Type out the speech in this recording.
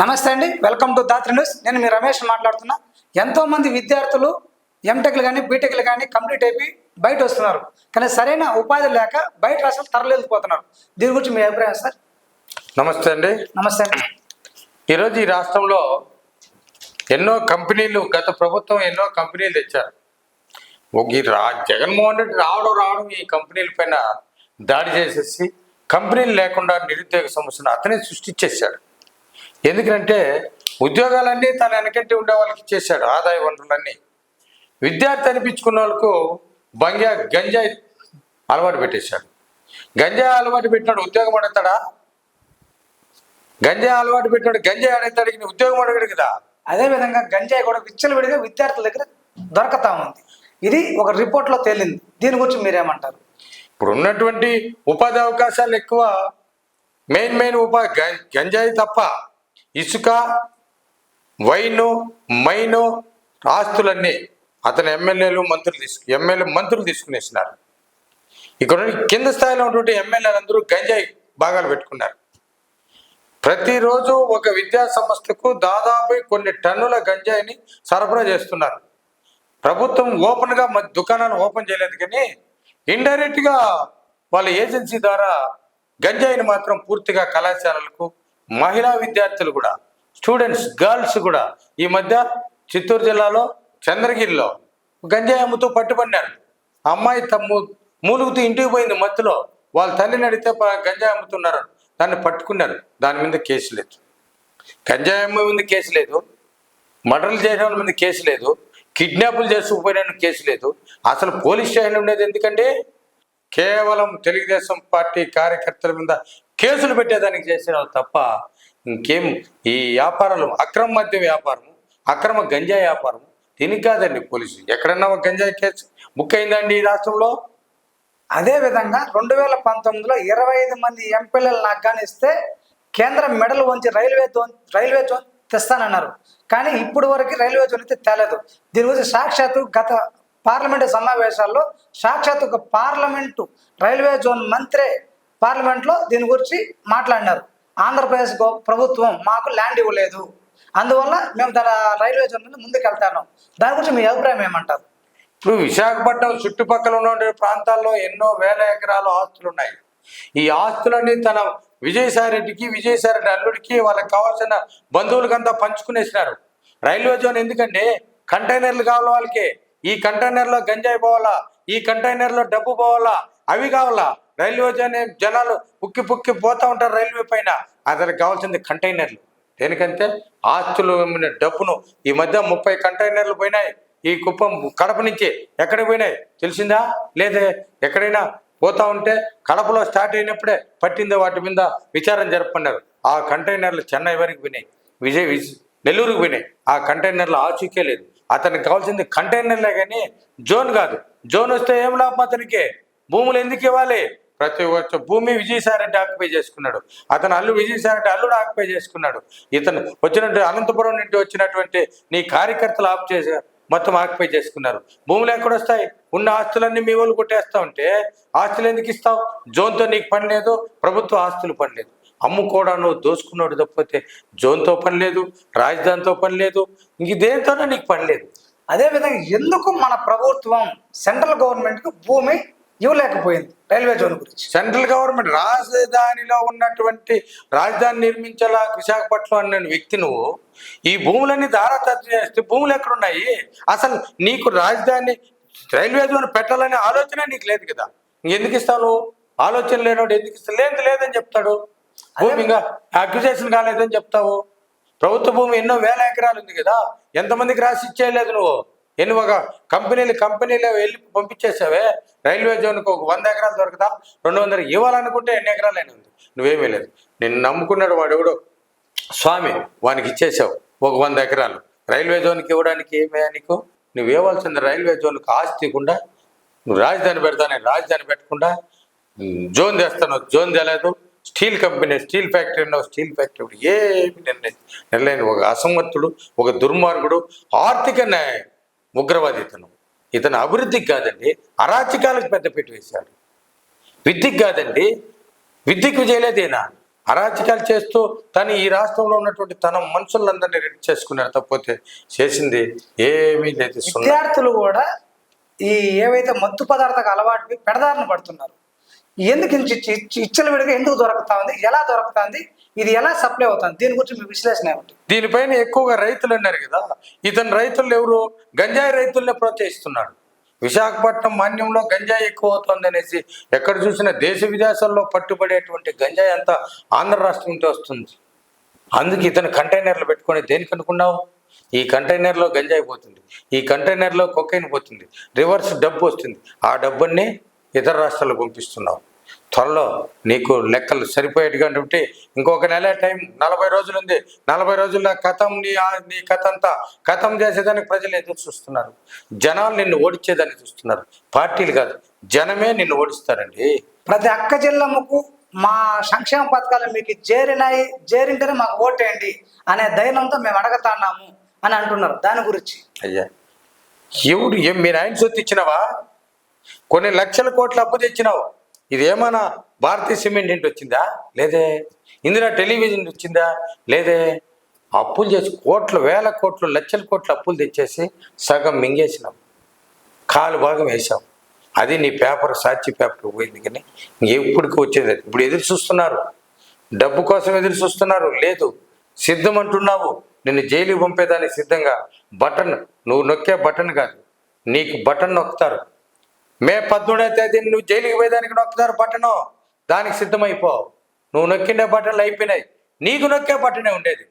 నమస్తే అండి welcome to Dhatri news. నేను మీ రమేష్ మాట్లాడుతున్నా. ఎంతో మంది విద్యార్థులు ఎంటెక్లు కానీ బీటెక్లు కానీ కంప్లీట్ అయిపోయి బయట వస్తున్నారు. కానీ సరైన ఉపాధి లేక బయట అసలు తరలిపోతున్నారు దీని గురించి మీ అభిప్రాయం సార్? నమస్తే అండి. నమస్తే అండి. ఈరోజు ఈ రాష్ట్రంలో ఎన్నో కంపెనీలు గత ప్రభుత్వం ఎన్నో కంపెనీలు తెచ్చారు. ఈ రా జగన్మోహన్ రెడ్డి రావడం రావడం ఈ కంపెనీల పైన దాడి చేసేసి కంపెనీలు లేకుండా నిరుద్యోగ సమస్యను అతనే సృష్టించేశాడు. ఎందుకంటే ఉద్యోగాలన్నీ తన వెనకంటే ఉండే వాళ్ళకి ఇచ్చేశాడు ఆదాయ వనరులన్నీ. విద్యార్థి అనిపించుకున్న వాళ్ళకు బంగ్యా గంజాయి అలవాటు పెట్టేశాడు. గంజాయి అలవాటు పెట్టినాడు ఉద్యోగం అడుగుతాడా? గంజాయి అలవాటు పెట్టినాడు గంజాయి అడుగుతాడు ఉద్యోగం అడగడు కదా. అదేవిధంగా గంజాయి కూడా విచ్చలవిడిగా విద్యార్థుల దగ్గర దొరకతా ఉంది. ఇది ఒక రిపోర్ట్లో తేలింది. దీని గురించి మీరేమంటారు? ఇప్పుడు ఉన్నటువంటి ఉపాధి అవకాశాలు ఎక్కువ మెయిన్ మెయిన్ ఉపా గంజాయి తప్ప ఇసుక వైను మైను ఆస్తులన్నీ అతను ఎమ్మెల్యేలు మంత్రులు తీసుకు ఎమ్మెల్యే మంత్రులు తీసుకునేసినారు. ఇక్కడ కింద స్థాయిలో ఉన్నటువంటి ఎమ్మెల్యేలందరూ గంజాయి భాగాలు పెట్టుకున్నారు. ప్రతిరోజు ఒక విద్యా సంస్థకు దాదాపు కొన్ని టన్నుల గంజాయిని సరఫరా చేస్తున్నారు. ప్రభుత్వం ఓపెన్గా మ- దుకాణాలు ఓపెన్ చేయలేదు కానీ ఇండైరెక్ట్గా వాళ్ళ ఏజెన్సీ ద్వారా గంజాయిని మాత్రం పూర్తిగా కళాశాలలకు మహిళా విద్యార్థులు కూడా స్టూడెంట్స్ గర్ల్స్ కూడా ఈ మధ్య చిత్తూరు జిల్లాలో చంద్రగిరిలో గంజాయి అమ్ముతూ పట్టుబడినారు. ఆ అమ్మాయి తమ్ము మూలుగుతూ ఇంటికి పోయింది మత్తులో. వాళ్ళ తల్లిని అడిగితే గంజాయి అమ్ముతున్నారు. దాన్ని పట్టుకున్నారు. దాని మీద కేసు లేదు. గంజాయి అమ్మే మీద కేసు లేదు. మర్డర్లు చేసిన వాళ్ళ మీద కేసు లేదు. కిడ్నాపులు చేసుకుపోయిన కేసు లేదు. అసలు పోలీస్ స్టేషన్ ఉండేది ఎందుకంటే కేవలం తెలుగుదేశం పార్టీ కార్యకర్తల మీద కేసులు పెట్టేదానికి చేసిన తప్ప ఇంకేం? ఈ వ్యాపారాలు అక్రమ మద్య వ్యాపారం అక్రమ గంజాయి వ్యాపారం దీనికి కాదండి పోలీసులు. ఎక్కడన్నా ఒక గంజాయి కేసు బుక్ అయిందండి ఈ రాష్ట్రంలో? అదే విధంగా రెండు వేల పంతొమ్మిదిలో ఇరవై ఐదు మంది ఎంపీలను ఆహ్వానిస్తే కేంద్రం మెడలు వంచి రైల్వే జోన్ రైల్వే జోన్ తెస్తానన్నారు. కానీ ఇప్పుడు వరకు రైల్వే జోన్ అయితే తేలేదు. దీని గురించి సాక్షాత్తు గత పార్లమెంటు సమావేశాల్లో సాక్షాత్తు ఒక పార్లమెంటు రైల్వే జోన్ మంత్రే పార్లమెంట్లో దీని గురించి మాట్లాడినారు. ఆంధ్రప్రదేశ్ గో- ప్రభుత్వం మాకు ల్యాండ్ ఇవ్వలేదు. అందువల్ల మేము దాని రైల్వే జోన్ మీద ముందుకు వెళ్తాను దాని గురించి మీ అభిప్రాయం ఏమంటారు? ఇప్పుడు విశాఖపట్నం చుట్టుపక్కల ఉన్న ప్రాంతాల్లో ఎన్నో వేల ఎకరాల ఆస్తులు ఉన్నాయి. ఈ ఆస్తులన్నీ తన విజయసాయి రెడ్డికి విజయసాయి రెడ్డి అల్లుడికి వాళ్ళకి కావాల్సిన బంధువులకంతా పంచుకునేసినారు. రైల్వే జోన్ ఎందుకంటే కంటైనర్లు కావాలి వాళ్ళకి. ఈ కంటైనర్లో గంజాయి పోవాలా? ఈ కంటైనర్లో డబ్బు పోవాలా? అవి కావాలా? రైల్వే జనే జనాలు పుక్కి పుక్కి పోతా ఉంటారు రైల్వే పైన. అతనికి కావాల్సింది కంటైనర్లు. దేనికంటే ఆస్తులు డబ్బును. ఈ మధ్య ముప్పై కంటైనర్లు పోయినాయి. ఈ కుప్పం కడప నుంచి ఎక్కడికి పోయినాయి? తెలిసిందా? లేదే? ఎక్కడైనా పోతా ఉంటే కడపలో స్టార్ట్ అయినప్పుడే పట్టింది వాటి మీద విచారం జరుపుకున్నారు. ఆ కంటైనర్లు చెన్నై వరకు పోయినాయి. విజయ్ నెల్లూరుకు పోయినాయి. ఆ కంటైనర్లు ఆచూకే లేదు. అతనికి కావాల్సింది కంటైనర్లే కానీ జోన్ కాదు. జోన్ వస్తే ఏం లాభం అతనికి? భూములు ఎందుకు ఇవ్వాలి? ప్రతి ఒక్క భూమి విజయసాయిరెడ్డి ఆక్యుపై చేసుకున్నాడు. అతను అల్లు విజయసాయిరెడ్డి అల్లుడు ఆక్యుపై చేసుకున్నాడు. ఇతను వచ్చినట్టు అనంతపురం నుండి వచ్చినటువంటి నీ కార్యకర్తలు ఆప్ చేసి మొత్తం ఆక్యుపై చేసుకున్నారు. భూములు ఎక్కడొస్తాయి ఉన్న ఆస్తులన్నీ మీ వాళ్ళు కొట్టేస్తా ఉంటే ఆస్తులు ఎందుకు ఇస్తావు? జోన్తో నీకు పని లేదు ప్రభుత్వ ఆస్తులు పని లేదు. అమ్ముకోవడాను దోసుకున్నాడు తప్పితే జోన్తో పని లేదు రాజధానితో పని లేదు ఇంక దేంతోనో నీకు పని లేదు. అదేవిధంగా ఎందుకు మన ప్రభుత్వం సెంట్రల్ గవర్నమెంట్కి భూమి ఇవ్వలేకపోయింది రైల్వే జోన్ గురించి? సెంట్రల్ గవర్నమెంట్ రాజధానిలో ఉన్నటువంటి రాజధాని నిర్మించాలా విశాఖపట్నం అన్న వ్యక్తి నువ్వు ఈ భూములన్నీ దారాదత్తం చేస్తే భూములు ఎక్కడున్నాయి? అసలు నీకు రాజధాని రైల్వే జోన్ పెట్టాలనే ఆలోచన నీకు లేదు కదా. ఎందుకు ఇస్తావు ఆలోచన లేనోడు ఎందుకు ఇస్తా లేదు లేదని చెప్తాడు. భూమి ఇంకా అక్విజేషన్ కాలేదని చెప్తావు. ప్రభుత్వ భూమి ఎన్నో వేల ఎకరాలు ఉంది కదా. ఎంతమందికి రాసి ఇచ్చేయలేదు నువ్వు? ఎన్ని ఒక కంపెనీలు కంపెనీలు వెళ్ళి పంపించేసావే? రైల్వే జోన్కి ఒక వంద ఎకరాలు దొరకదా? రెండు వందలు ఇవ్వాలనుకుంటే ఎన్ని ఎకరాలైనా ఉంది. నువ్వేమీ లేదు. నిన్ను నమ్ముకున్నాడు వాడు ఎవడో? స్వామి వానికి ఇచ్చేసావు ఒక వంద ఎకరాలు. రైల్వే జోన్కి ఇవ్వడానికి ఏమే నీకు? నువ్వు ఇవ్వాల్సింది రైల్వే జోన్కి ఆస్తి ఇవ్వకుండా నువ్వు రాజధాని పెడతానే రాజధాని పెట్టకుండా జోన్ తెస్తాను. జోన్ తెలేదు. స్టీల్ కంపెనీ స్టీల్ ఫ్యాక్టరీ ఉన్నావు స్టీల్ ఫ్యాక్టరీ ఒకటి. ఏమి నిర్ణయం నిర్ణయం ఒక అసమర్థుడు ఒక దుర్మార్గుడు ఆర్థిక న్యాయం ఉగ్రవాది ఇతను ఇతను అభివృద్ధికి కాదండి అరాచకాలకు పెద్దపీట వేశాడు. విద్యకి కాదండి విద్యకు చేయలేదేనా? అరాచకాలు చేస్తూ తను ఈ రాష్ట్రంలో ఉన్నటువంటి తన మనుషులందరినీ రెడీ చేసుకున్నారు తప్పితే చేసింది ఏమీ లేదు విద్యార్థులు కూడా ఈ ఏవైతే మత్తు పదార్థాలకు అలవాటు పెడదారిన పడుతున్నారు. ఎందుకు ఇచ్చి- ఇచ్చల విడిగా ఎందుకు దొరుకుతా ఉంది? ఎలా దొరుకుతుంది ఇది ఎలా సప్లై అవుతుంది? దీని గురించి మీ విశ్లేషణ ఏమిటి? దీనిపైన ఎక్కువగా రైతులు అన్నారు కదా. ఇతను రైతులు ఎవరు? గంజాయి రైతుల్ని ప్రోత్సహిస్తున్నాడు. విశాఖపట్నం మాన్యంలో గంజాయి ఎక్కువ అవుతుంది అనేసి ఎక్కడ చూసినా దేశ విదేశాల్లో పట్టుబడేటువంటి గంజాయి అంతా ఆంధ్ర రాష్ట్రం నుండి వస్తుంది. అందుకే ఇతను కంటైనర్లు పెట్టుకొని దేనికి అనుకున్నావు? ఈ కంటైనర్లో గంజాయి పోతుంది. ఈ కంటైనర్లో కొకైన్ పోతుంది. రివర్స్ డబ్బు వస్తుంది. ఆ డబ్బుని ఇతర రాష్ట్రాలకు పంపిస్తున్నావు. త్వరలో నీకు లెక్కలు సరిపోయేట్టుగా ఉంటే ఇంకొక నెల టైం నలభై రోజులు ఉంది. నలభై రోజుల్లో కథం నీ నీ కథ అంతా కథం చేసేదానికి ప్రజలు ఎదురు చూస్తున్నారు. జనాలు నిన్ను ఓడించేదాన్ని చూస్తున్నారు. పార్టీలు కాదు జనమే నిన్ను ఓడిస్తారండి. ప్రతి అక్క జిల్లమ్మకు మా సంక్షేమ పథకాలు మీకు చేరినాయి చేరింటేనే మాకు ఓటేయండి అనే ధైర్యంతో మేము అడగతాన్నాము అని అంటున్నారు. దాని గురించి. అయ్యా ఎవడు ఏం మీరు ఆయన సొత్తు ఇచ్చినావా? కొన్ని లక్షల కోట్లు అప్పు తెచ్చినావు. ఇదేమన్నా భారతీయ సిమెంట్ ఇంటి వచ్చిందా? లేదే. ఇందిరా టెలివిజన్ వచ్చిందా? లేదే. అప్పులు చేసి కోట్లు వేల కోట్లు లక్షల కోట్లు అప్పులు తెచ్చేసి సగం మింగేసినాం. కాలు భాగం వేసాం అది నీ పేపర్ సాక్షి పేపర్ పోయింది కానీ ఎప్పటికి వచ్చేది ఇప్పుడు ఎదురు చూస్తున్నారు. డబ్బు కోసం ఎదురు చూస్తున్నారు. లేదు. సిద్ధం అంటున్నావు. నిన్ను జైలుకి పంపేదానికి సిద్ధంగా. బటన్ నువ్వు నొక్కే బటన్ కాదు. నీకు బటన్ నొక్కుతారు. మే పద్మూడో తేదీ నువ్వు జైలుకి పోయేదానికి నొక్కుతారు బట్టను. దానికి సిద్ధమైపో. నువ్వు నొక్కిండే బట్టలు అయిపోయినాయి. నీకు నొక్కే బట్టనే ఉండేది.